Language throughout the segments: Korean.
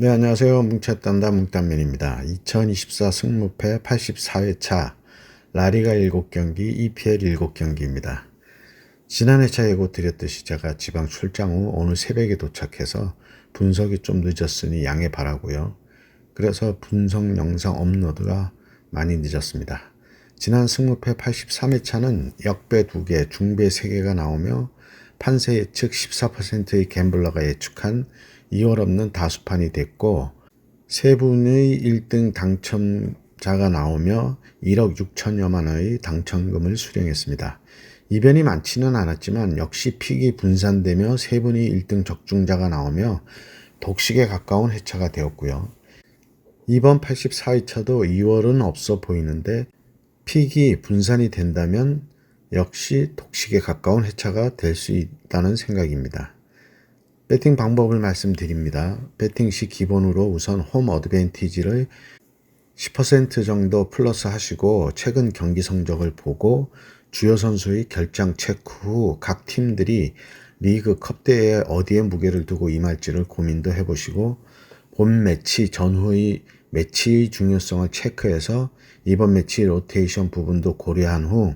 네, 안녕하세요. 뭉쳤단다 뭉딴면입니다. 2024 승무패 84회차 라리가 7경기, EPL 7경기입니다. 지난 회차 예고 드렸듯이 제가 지방 출장 후 오늘 새벽에 도착해서 분석이 좀 늦었으니 양해 바라고요. 그래서 분석 영상 업로드가 많이 늦었습니다. 지난 승무패 83회차는 역배 2개, 중배 3개가 나오며 판세 예측 14%의 갬블러가 예측한 2월 없는 다수판이 됐고 세 분의 1등 당첨자가 나오며 1억 6천여만 원의 당첨금을 수령했습니다. 이변이 많지는 않았지만 역시 픽이 분산되며 세 분이 1등 적중자가 나오며 독식에 가까운 회차가 되었고요. 이번 84회차도 2월은 없어 보이는데 픽이 분산이 된다면 역시 독식에 가까운 회차가 될 수 있다는 생각입니다. 배팅 방법을 말씀드립니다. 배팅 시 기본으로 우선 홈 어드밴티지를 10% 정도 플러스 하시고 최근 경기 성적을 보고 주요 선수의 결장 체크 후 각 팀들이 리그 컵대에 어디에 무게를 두고 임할지를 고민도 해보시고 본 매치 전후의 매치의 중요성을 체크해서 이번 매치 로테이션 부분도 고려한 후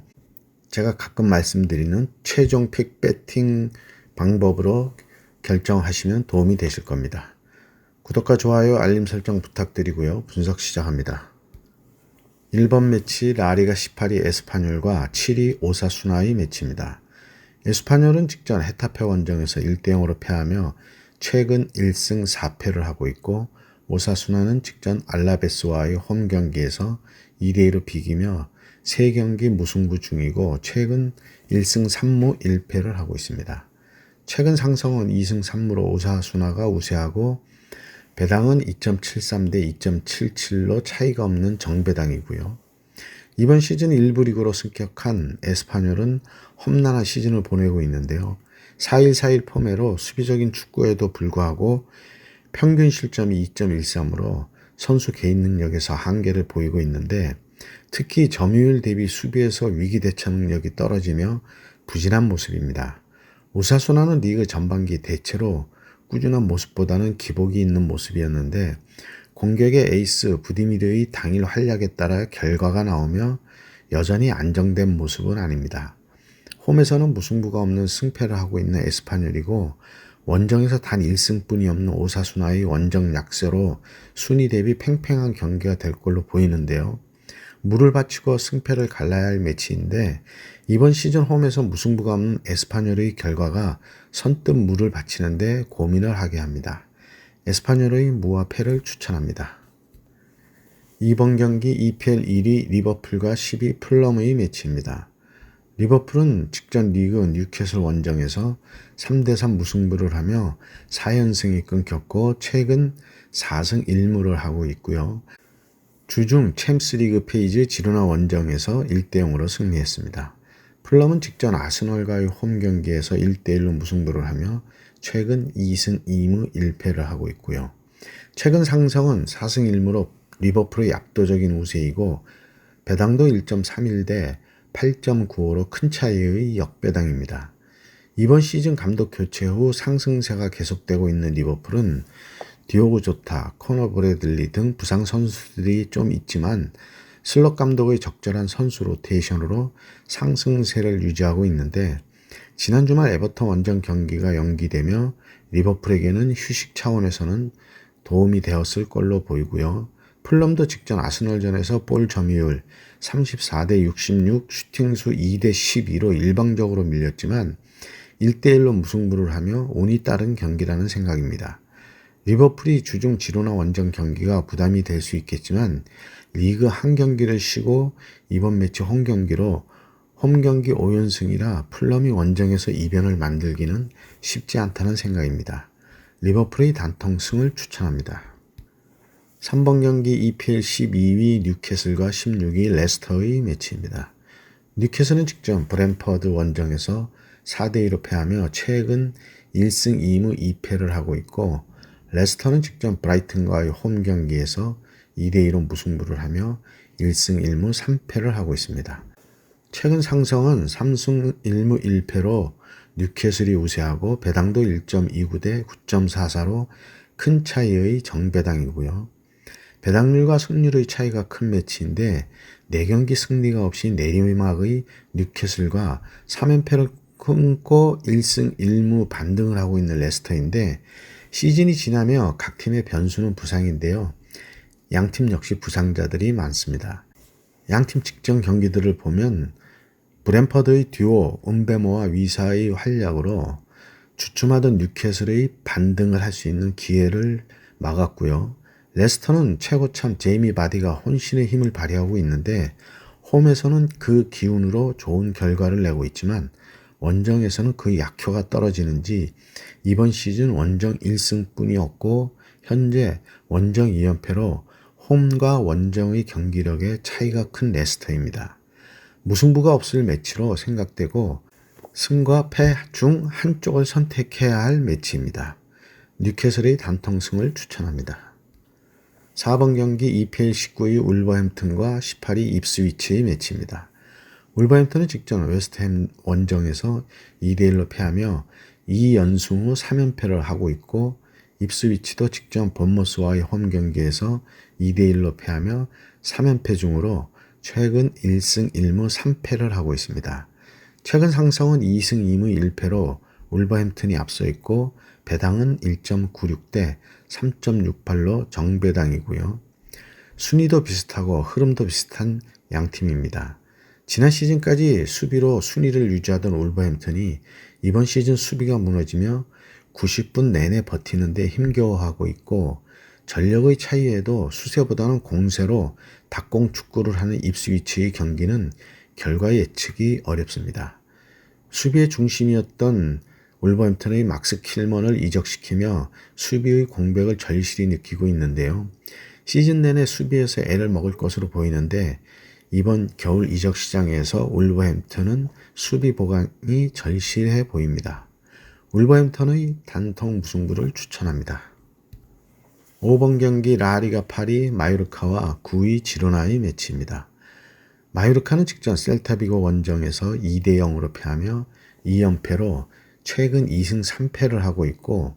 제가 가끔 말씀드리는 최종 픽 배팅 방법으로 결정하시면 도움이 되실 겁니다. 구독과 좋아요, 알림 설정 부탁드리고요. 분석 시작합니다. 1번 매치 라리가 18위 에스파뇰과 7위 오사수나의 매치입니다. 에스파뇰은 직전 헤타페 원정에서 1대0으로 패하며 최근 1승 4패를 하고 있고 오사수나는 직전 알라베스와의 홈 경기에서 2대2로 비기며 3경기 무승부 중이고 최근 1승 3무 1패를 하고 있습니다. 최근 상승은 2승 3무로 오사수나가 우세하고 배당은 2.73 대 2.77로 차이가 없는 정배당이고요. 이번 시즌 1부 리그로 승격한 에스파뇰은 험난한 시즌을 보내고 있는데요. 4일 4일 폼매로 수비적인 축구에도 불구하고 평균 실점이 2.13으로 선수 개인 능력에서 한계를 보이고 있는데 특히 점유율 대비 수비에서 위기 대처 능력이 떨어지며 부진한 모습입니다. 우사수나는 리그 전반기 대체로 꾸준한 모습보다는 기복이 있는 모습이었는데 공격의 에이스 부디미르의 당일 활약에 따라 결과가 나오며 여전히 안정된 모습은 아닙니다. 홈에서는 무승부가 없는 승패를 하고 있는 에스파뇰이고 원정에서 단 1승뿐이 없는 오사수나의 원정 약세로 순위 대비 팽팽한 경기가 될 걸로 보이는데요. 물을 바치고 승패를 갈라야 할 매치인데 이번 시즌 홈에서 무승부가 없는 에스파뇰의 결과가 선뜻 물을 바치는데 고민을 하게 합니다. 에스파뇰의 무와 패를 추천합니다. 이번 경기 EPL 1위 리버풀과 10위 플럼의 매치입니다. 리버풀은 직전 리그 뉴캐슬 원정에서 3대3 무승부를 하며 4연승이 끊겼고 최근 4승 1무를 하고 있고요. 주중 챔스리그 페이지 지로나 원정에서 1대0으로 승리했습니다. 플럼은 직전 아스널과의 홈 경기에서 1대1로 무승부를 하며 최근 2승 2무 1패를 하고 있고요. 최근 상승은 4승 1무로 리버풀의 압도적인 우세이고 배당도 1.31대 8.95로 큰 차이의 역배당입니다. 이번 시즌 감독 교체 후 상승세가 계속되고 있는 리버풀은 디오고 조타, 코너 브래들리 등 부상 선수들이 좀 있지만 슬롯 감독의 적절한 선수 로테이션으로 상승세를 유지하고 있는데 지난 주말 에버턴 원정 경기가 연기되며 리버풀에게는 휴식 차원에서는 도움이 되었을 걸로 보이고요. 플럼도 직전 아스널전에서 볼 점유율 34대 66, 슈팅수 2대 12로 일방적으로 밀렸지만 1대1로 무승부를 하며 운이 따른 경기라는 생각입니다. 리버풀이 주중 지로나 원정 경기가 부담이 될 수 있겠지만 리그 한 경기를 쉬고 이번 매치 홈 경기로 홈 경기 5연승이라 플럼이 원정에서 이변을 만들기는 쉽지 않다는 생각입니다. 리버풀의 단통승을 추천합니다. 3번 경기 EPL 12위 뉴캐슬과 16위 레스터의 매치입니다. 뉴캐슬은 직전 브랜퍼드 원정에서 4대2로 패하며 최근 1승 2무 2패를 하고 있고 레스터는 직전 브라이튼과의 홈 경기에서 2대2로 무승부를 하며 1승 1무 3패를 하고 있습니다. 최근 상승은 3승 1무 1패로 뉴캐슬이 우세하고 배당도 1.29 대 9.44로 큰 차이의 정배당이고요. 배당률과 승률의 차이가 큰 매치인데 4경기 승리가 없이 내리막의 뉴캐슬과 3연패를 끊고 1승 1무 반등을 하고 있는 레스터인데 시즌이 지나며 각 팀의 변수는 부상인데요. 양팀 역시 부상자들이 많습니다. 양팀 직전 경기들을 보면 브랜퍼드의 듀오 은베모와 위사의 활약으로 주춤하던 뉴캐슬의 반등을 할 수 있는 기회를 막았고요. 레스터는 최고참 제이미 바디가 혼신의 힘을 발휘하고 있는데 홈에서는 그 기운으로 좋은 결과를 내고 있지만 원정에서는 그 약효가 떨어지는지 이번 시즌 원정 1승뿐이었고 현재 원정 2연패로 홈과 원정의 경기력의 차이가 큰 레스터입니다. 무승부가 없을 매치로 생각되고 승과 패 중 한쪽을 선택해야 할 매치입니다. 뉴캐슬의 단통승을 추천합니다. 4번 경기 EPL 19위 울버햄튼과 18위 입스위치의 매치입니다. 울버햄튼은 직전 웨스트햄 원정에서 2대1로 패하며 2연승 후 3연패를 하고 있고 입스위치도 직전 본머스와의 홈 경기에서 2대1로 패하며 3연패 중으로 최근 1승 1무 3패를 하고 있습니다. 최근 상승은 2승 2무 1패로 울버햄튼이 앞서 있고 배당은 1.96대 3.68로 정배당이고요. 순위도 비슷하고 흐름도 비슷한 양팀입니다. 지난 시즌까지 수비로 순위를 유지하던 울버햄튼이 이번 시즌 수비가 무너지며 90분 내내 버티는데 힘겨워하고 있고 전력의 차이에도 수세보다는 공세로 닭공 축구를 하는 입스위치의 경기는 결과 예측이 어렵습니다. 수비의 중심이었던 울버햄튼의 막스 킬먼을 이적시키며 수비의 공백을 절실히 느끼고 있는데요. 시즌 내내 수비에서 애를 먹을 것으로 보이는데 이번 겨울 이적 시장에서 울버햄튼은 수비 보강이 절실해 보입니다. 울버햄튼의 단통 무승부를 추천합니다. 5번 경기 라리가 8위 마요르카와 9위 지로나의 매치입니다. 마요르카는 직전 셀타비고 원정에서 2대 0으로 패하며 2연패로 최근 2승 3패를 하고 있고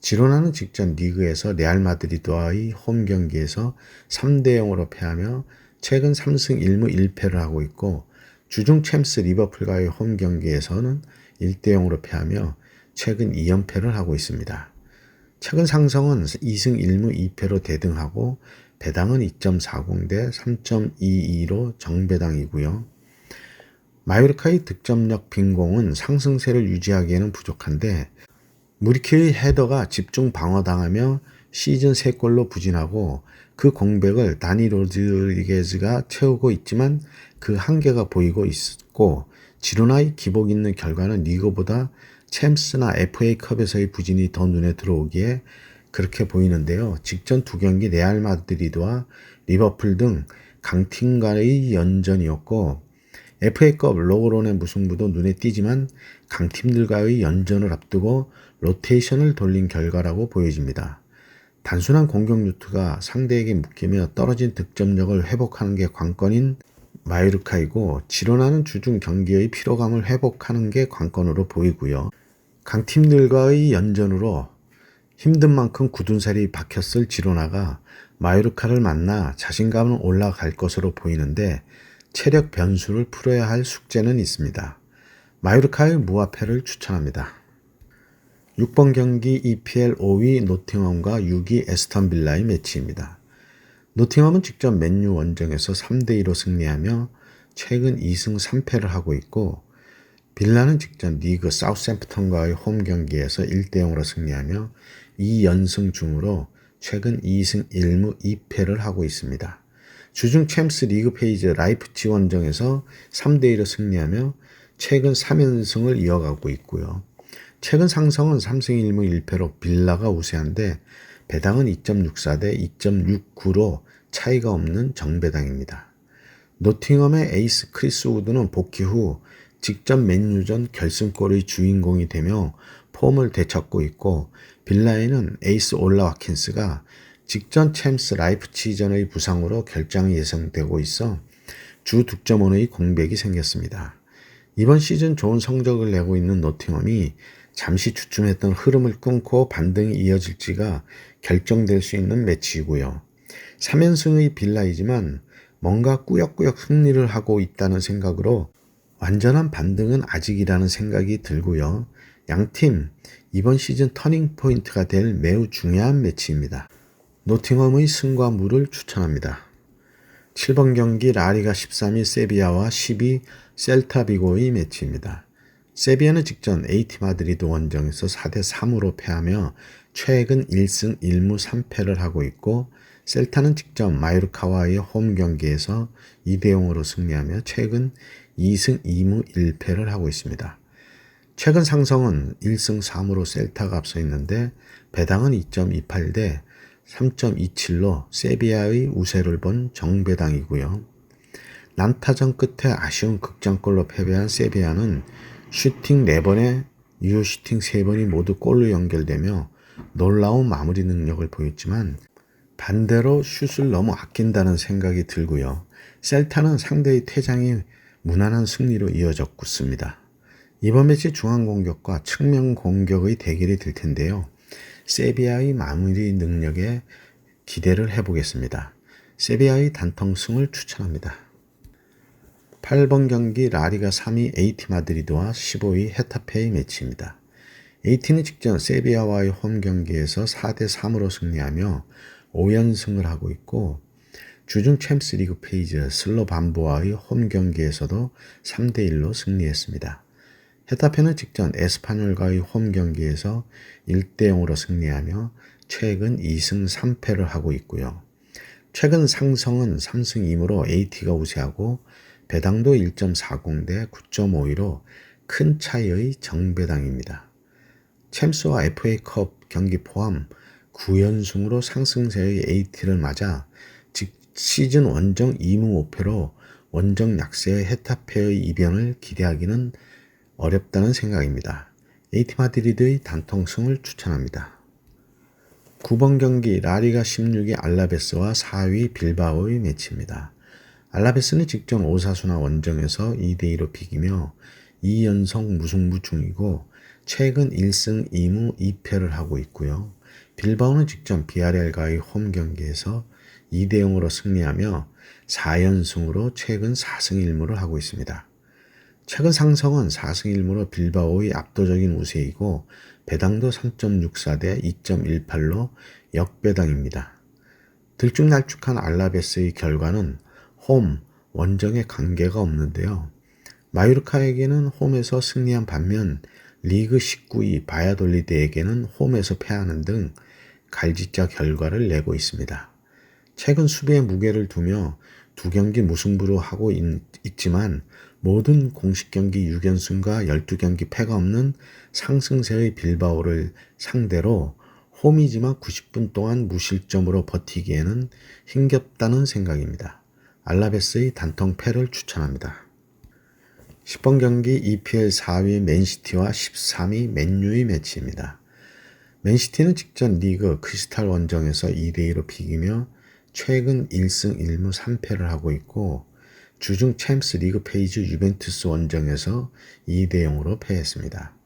지로나는 직전 리그에서 레알 마드리드와의 홈 경기에서 3대 0으로 패하며 최근 3승 1무 1패를 하고 있고 주중 챔스 리버풀과의 홈 경기에서는 1대 0으로 패하며 최근 2연패를 하고 있습니다. 최근 상승은 2승 1무 2패로 대등하고 배당은 2.40 대 3.22로 정배당이고요. 마요르카의 득점력 빈공은 상승세를 유지하기에는 부족한데 무리키의 헤더가 집중 방어당하며 시즌 3골로 부진하고 그 공백을 다니 로드리게즈가 채우고 있지만 그 한계가 보이고 있고 지로나의 기복 있는 결과는 리그보다 챔스나 FA컵에서의 부진이 더 눈에 들어오기에 그렇게 보이는데요. 직전 두 경기 레알 마드리드와 리버풀 등 강팀 간의 연전이었고 FA컵 로그론의 무승부도 눈에 띄지만 강팀들과의 연전을 앞두고 로테이션을 돌린 결과라고 보여집니다. 단순한 공격 루트가 상대에게 묶이며 떨어진 득점력을 회복하는 게 관건인 마이르카이고 지로나는 주중 경기의 피로감을 회복하는 게 관건으로 보이고요. 강팀들과의 연전으로 힘든 만큼 굳은 살이 박혔을 지로나가 마이르카를 만나 자신감은 올라갈 것으로 보이는데 체력 변수를 풀어야 할 숙제는 있습니다. 마이르카의 무화패를 추천합니다. 6번 경기 EPL 5위 노팅엄과 6위 에스턴 빌라의 매치입니다. 노팅엄은 직전 맨유 원정에서 3대2로 승리하며 최근 2승 3패를 하고 있고 빌라는 직전 리그 사우샘프턴과의 홈 경기에서 1대0으로 승리하며 2연승 중으로 최근 2승 1무 2패를 하고 있습니다. 주중 챔스 리그 페이지 라이프치 원정에서 3대1로 승리하며 최근 3연승을 이어가고 있고요. 최근 상승은 3승 1무 1패로 빌라가 우세한데 배당은 2.64 대 2.69로 차이가 없는 정배당입니다. 노팅엄의 에이스 크리스 우드는 복귀 후 직전 맨유전 결승골의 주인공이 되며 폼을 되찾고 있고 빌라에는 에이스 올라 와킨스가 직전 챔스 라이프치전의 부상으로 결장이 예상되고 있어 주 득점원의 공백이 생겼습니다. 이번 시즌 좋은 성적을 내고 있는 노팅엄이 잠시 주춤했던 흐름을 끊고 반등이 이어질지가 결정될 수 있는 매치이고요. 3연승의 빌라이지만 뭔가 꾸역꾸역 승리를 하고 있다는 생각으로 완전한 반등은 아직이라는 생각이 들고요. 양팀 이번 시즌 터닝 포인트가 될 매우 중요한 매치입니다. 노팅엄의 승과 무를 추천합니다. 7번 경기 라리가 13위 세비야와 12 셀타비고의 매치입니다. 세비야는 직전 AT 마드리드 원정에서 4대 3으로 패하며 최근 1승 1무 3패를 하고 있고 셀타는 직전 마요르카와의 홈 경기에서 2대 0으로 승리하며 최근 2승 2무 1패를 하고 있습니다. 최근 상성은 1승 3으로 셀타가 앞서 있는데 배당은 2.28대 3.27로 세비야의 우세를 본 정배당이고요. 난타전 끝에 아쉬운 극장골로 패배한 세비야는 슈팅 4번에 유효 슈팅 3번이 모두 골로 연결되며 놀라운 마무리 능력을 보였지만 반대로 슛을 너무 아낀다는 생각이 들고요. 셀타는 상대의 퇴장이 무난한 승리로 이어졌습니다. 이번 매치 중앙 공격과 측면 공격의 대결이 될 텐데요. 세비야의 마무리 능력에 기대를 해보겠습니다. 세비야의 단통승을 추천합니다. 8번 경기 라리가 3위 에이티 마드리드와 15위 헤타페의 매치입니다. 에이티는 직전 세비야와의 홈 경기에서 4대 3으로 승리하며 5연승을 하고 있고 주중 챔스 리그 페이즈 슬로반보와의 홈 경기에서도 3대 1로 승리했습니다. 헤타페는 직전 에스파뇰과의 홈 경기에서 1대 0으로 승리하며 최근 2승 3패를 하고 있고요. 최근 상성은 3승 2무로 AT가 우세하고 배당도 1.40대 9.52로 큰 차이의 정배당입니다. 챔스와 FA컵 경기 포함 9연승으로 상승세의 AT를 맞아 시즌 원정 2무 5패로 원정 약세의 헤타페의 이변을 기대하기는 어렵다는 생각입니다. 에이티 마드리드의 단통승을 추천합니다. 9번 경기 라리가 16위 알라베스와 4위 빌바오의 매치입니다. 알라베스는 직전 오사수나 원정에서 2대2로 비기며 2연속 무승부 중이고 최근 1승 2무 2패를 하고 있고요. 빌바오는 직전 비아렐과의 홈 경기에서 2대 0으로 승리하며 4연승으로 최근 4승 1무를 하고 있습니다. 최근 상성은 4승 1무로 빌바오의 압도적인 우세이고 배당도 3.64 대 2.18로 역배당입니다. 들쭉날쭉한 알라베스의 결과는 홈, 원정에 관계가 없는데요. 마유르카에게는 홈에서 승리한 반면 리그 19위 바야돌리드에게는 홈에서 패하는 등 갈지자 결과를 내고 있습니다. 최근 수비에 무게를 두며 두 경기 무승부로 하고 있, 지만 모든 공식 경기 6연승과 12경기 패가 없는 상승세의 빌바오를 상대로 홈이지만 90분 동안 무실점으로 버티기에는 힘겹다는 생각입니다. 알라베스의 단통 패를 추천합니다. 10번 경기 EPL 4위 맨시티와 13위 맨유의 매치입니다. 맨시티는 직전 리그 크리스탈 원정에서 2대2로 비기며 최근 1승 1무 3패를 하고 있고 주중 챔스 리그 페이지 유벤투스 원정에서 2대 0으로 패했습니다.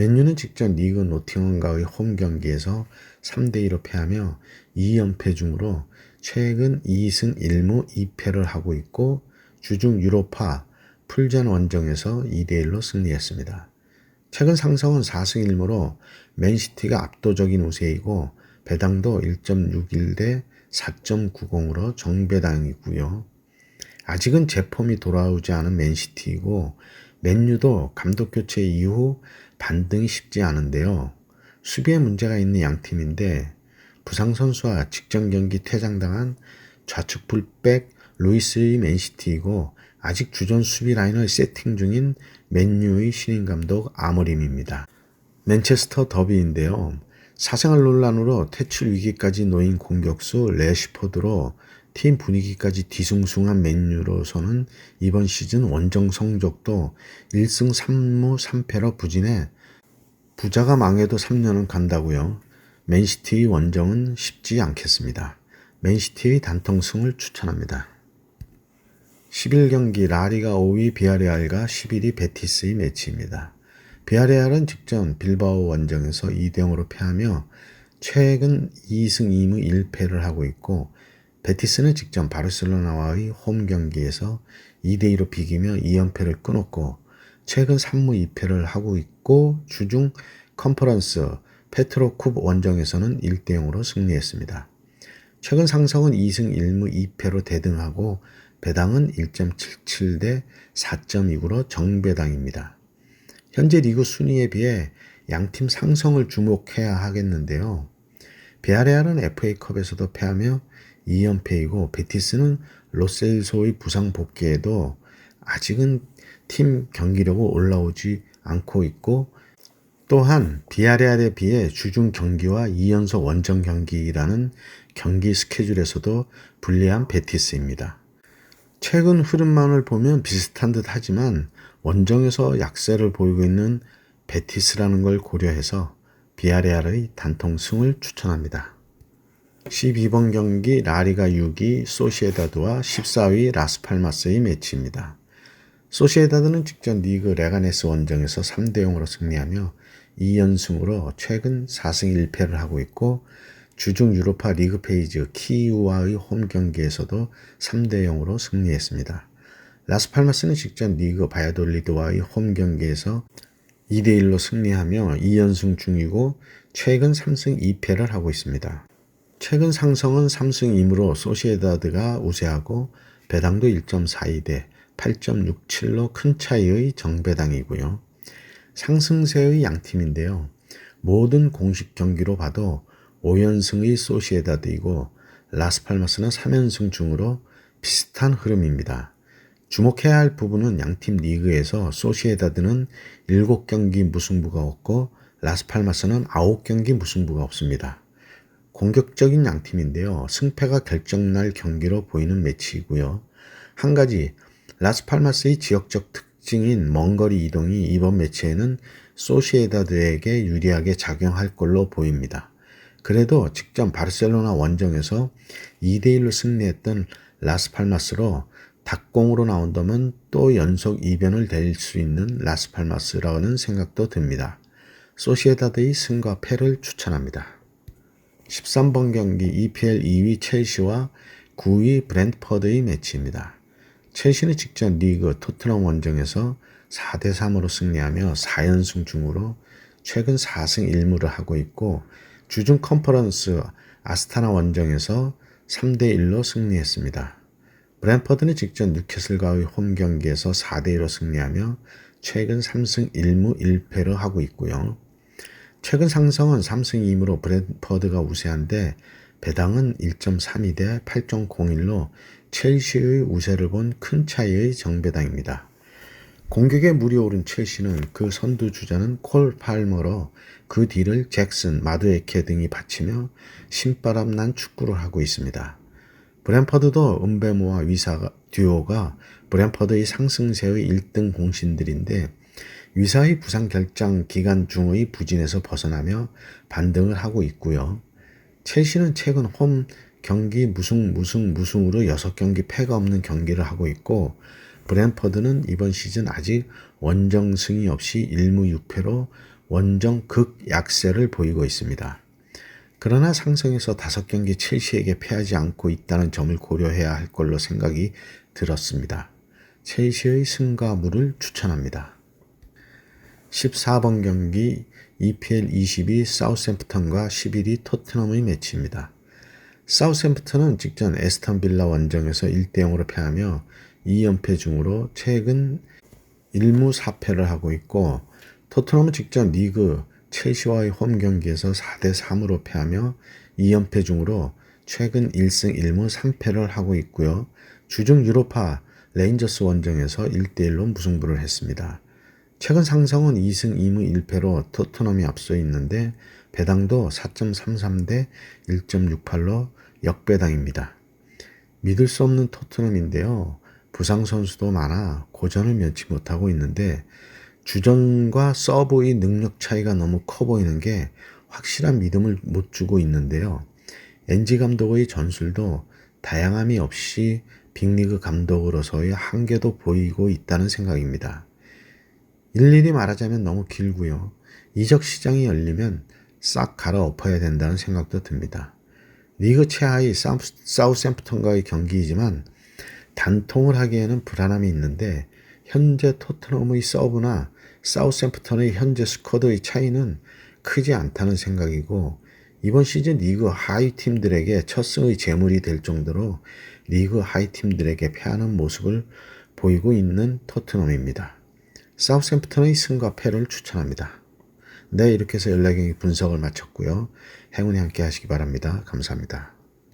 맨유는 직전 리그 노팅엄과의 홈 경기에서 3대 2로 패하며 2연패 중으로 최근 2승 1무 2패를 하고 있고 주중 유로파 풀전 원정에서 2대 1로 승리했습니다. 최근 상성은 4승 1무로 맨시티가 압도적인 우세이고 배당도 1.61대 4.90으로 정배당이고요. 아직은 제폼이 돌아오지 않은 맨시티이고 맨유도 감독 교체 이후 반등이 쉽지 않은데요. 수비에 문제가 있는 양 팀인데 부상 선수와 직전 경기 퇴장당한 좌측 풀백 루이스의 맨시티이고 아직 주전 수비 라인을 세팅 중인 맨유의 신인 감독 아머림입니다. 맨체스터 더비인데요. 사생활 논란으로 퇴출 위기까지 놓인 공격수 레시포드로 팀 분위기까지 뒤숭숭한 맨유로서는 이번 시즌 원정 성적도 1승 3무 3패로 부진해 부자가 망해도 3년은 간다고요. 맨시티의 원정은 쉽지 않겠습니다. 맨시티의 단통승을 추천합니다. 11경기 라리가 5위 비아레알과 11위 베티스의 매치입니다. 비아레알은 직전 빌바오 원정에서 2대 0으로 패하며 최근 2승 2무 1패를 하고 있고 베티스는 직전 바르셀로나와의 홈 경기에서 2대2로 비기며 2연패를 끊었고 최근 3무 2패를 하고 있고 주중 컨퍼런스 페트로쿱 원정에서는 1대0으로 승리했습니다. 최근 상성은 2승 1무 2패로 대등하고 배당은 1.77 대 4.29로 정배당입니다. 현재 리그 순위에 비해 양팀 상성을 주목해야 하겠는데요. 베아레알은 FA컵에서도 패하며 2연패이고 베티스는 로셀소의 부상 복귀에도 아직은 팀 경기력으로 올라오지 않고 있고 또한 비아레알에 비해 주중 경기와 2연속 원정 경기라는 경기 스케줄에서도 불리한 베티스입니다. 최근 흐름만을 보면 비슷한 듯 하지만 원정에서 약세를 보이고 있는 베티스라는 걸 고려해서 비아레알의 단통 승을 추천합니다. 12번 경기 라리가 6위 소시에다드와 14위 라스팔마스의 매치입니다. 소시에다드는 직전 리그 레가네스 원정에서 3대 0으로 승리하며 2연승으로 최근 4승 1패를 하고 있고 주중 유로파 리그 페이지 키우와의 홈 경기에서도 3대 0으로 승리했습니다. 라스팔마스는 직전 리그 바야돌리드와의 홈 경기에서 2대 1로 승리하며 2연승 중이고 최근 3승 2패를 하고 있습니다. 최근 상승은 3승 2무로 소시에다드가 우세하고 배당도 1.42대 8.67로 큰 차이의 정배당이고요. 상승세의 양팀인데요. 모든 공식 경기로 봐도 5연승의 소시에다드이고 라스팔마스는 3연승 중으로 비슷한 흐름입니다. 주목해야 할 부분은 양팀 리그에서 소시에다드는 7경기 무승부가 없고 라스팔마스는 9경기 무승부가 없습니다. 공격적인 양팀인데요. 승패가 결정날 경기로 보이는 매치이고요. 한 가지 라스팔마스의 지역적 특징인 먼거리 이동이 이번 매치에는 소시에다드에게 유리하게 작용할 걸로 보입니다. 그래도 직전 바르셀로나 원정에서 2대1로 승리했던 라스팔마스로 닭공으로 나온다면 또 연속 이변을 낼수 있는 라스팔마스라는 생각도 듭니다. 소시에다드의 승과 패를 추천합니다. 13번 경기 EPL 2위 첼시와 9위 브랜퍼드의 매치입니다. 첼시는 직전 리그 토트넘 원정에서 4대 3으로 승리하며 4연승 중으로 최근 4승 1무를 하고 있고 주중 컨퍼런스 아스타나 원정에서 3대 1로 승리했습니다. 브랜퍼드는 직전 뉴캐슬과의 홈 경기에서 4대 1로 승리하며 최근 3승 1무 1패를 하고 있고요. 최근 상승은 3승 2무로 브랜퍼드가 우세한데 배당은 1.32 대 8.01로 첼시의 우세를 본 큰 차이의 정배당입니다. 공격에 물이 오른 첼시는 그 선두 주자는 콜 팔머로 그 뒤를 잭슨, 마드에케 등이 받치며 신바람 난 축구를 하고 있습니다. 브랜퍼드도 은베모와 위사 듀오가 브랜퍼드의 상승세의 1등 공신들인데 위사의 부상 결장 기간 중의 부진에서 벗어나며 반등을 하고 있고요. 첼시는 최근 홈 경기 무승 무승 무승으로 6경기 패가 없는 경기를 하고 있고 브랜퍼드는 이번 시즌 아직 원정 승이 없이 1무 6패로 원정 극약세를 보이고 있습니다. 그러나 상승에서 5경기 첼시에게 패하지 않고 있다는 점을 고려해야 할 걸로 생각이 들었습니다. 첼시의 무를 추천합니다. 14번 경기 EPL 22 사우샘프턴과 11위 토트넘의 매치입니다. 사우샘프턴은 직전 에스턴 빌라 원정에서 1대 0으로 패하며 2연패 중으로 최근 1무 4패를 하고 있고 토트넘은 직전 리그 첼시와의 홈 경기에서 4대 3으로 패하며 2연패 중으로 최근 1승 1무 3패를 하고 있고요. 주중 유로파 레인저스 원정에서 1대 1로 무승부를 했습니다. 최근 상승은 2승 2무 1패로 토트넘이 앞서 있는데 배당도 4.33 대 1.68로 역배당입니다. 믿을 수 없는 토트넘인데요. 부상 선수도 많아 고전을 면치 못하고 있는데 주전과 서브의 능력 차이가 너무 커 보이는 게 확실한 믿음을 못 주고 있는데요. 엔지 감독의 전술도 다양함이 없이 빅리그 감독으로서의 한계도 보이고 있다는 생각입니다. 일일이 말하자면 너무 길고요. 이적 시장이 열리면 싹 갈아엎어야 된다는 생각도 듭니다. 리그 최하위 사우- 사우샘프턴과의 경기이지만 단통을 하기에는 불안함이 있는데 현재 토트넘의 서브나 사우샘프턴의 현재 스쿼드의 차이는 크지 않다는 생각이고 이번 시즌 리그 하위 팀들에게 첫 승의 제물이 될 정도로 리그 하위 팀들에게 패하는 모습을 보이고 있는 토트넘입니다. 사우샘프턴의 승과 패를 추천합니다. 네, 이렇게 해서 연락의 분석을 마쳤고요. 행운이 함께 하시기 바랍니다. 감사합니다.